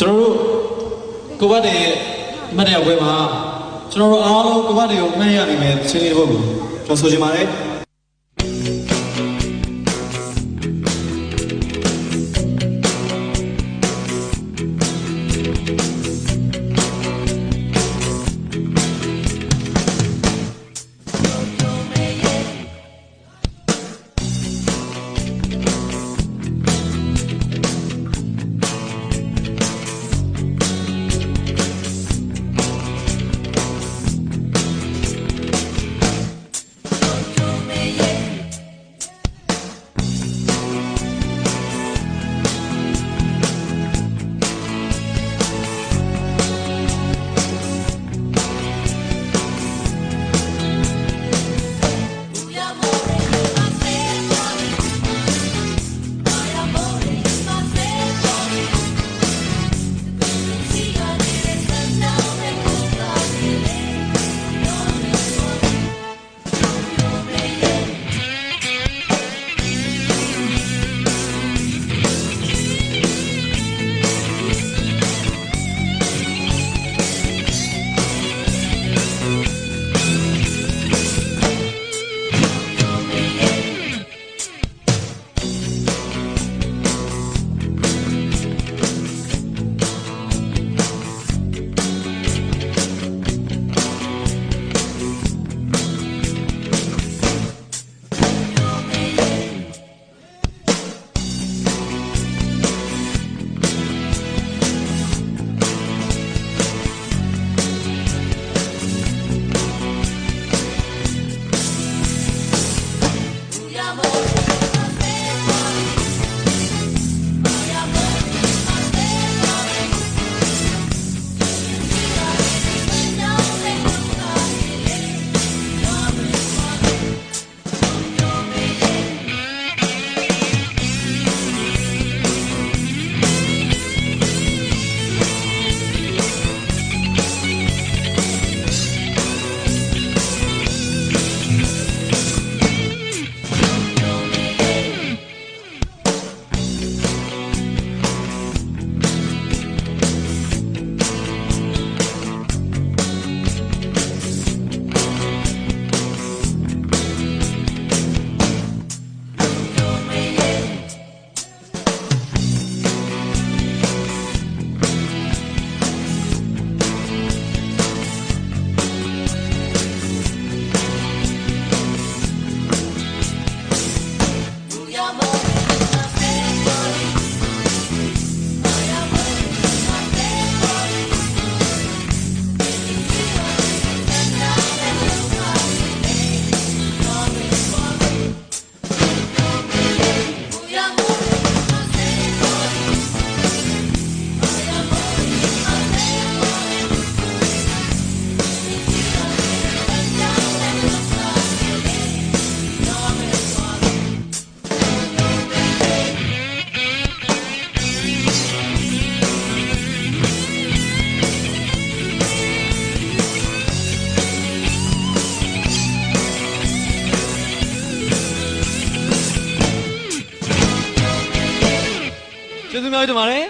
ကျွန်တော်တို့ကိုဘတ်တွေရဲ့အမှတ်တရပွဲမှာကျွန်တော်တို့အားလုံးကိုဘတ်တွေကိုအမှတ်ရနိုင်မယ်ချင်းလေးတစ်ပုဒ်ကိုကျွန်တော်ဆိုချင်ပါတယ် amor. ကျေးဇူးများတင်ပါတယ်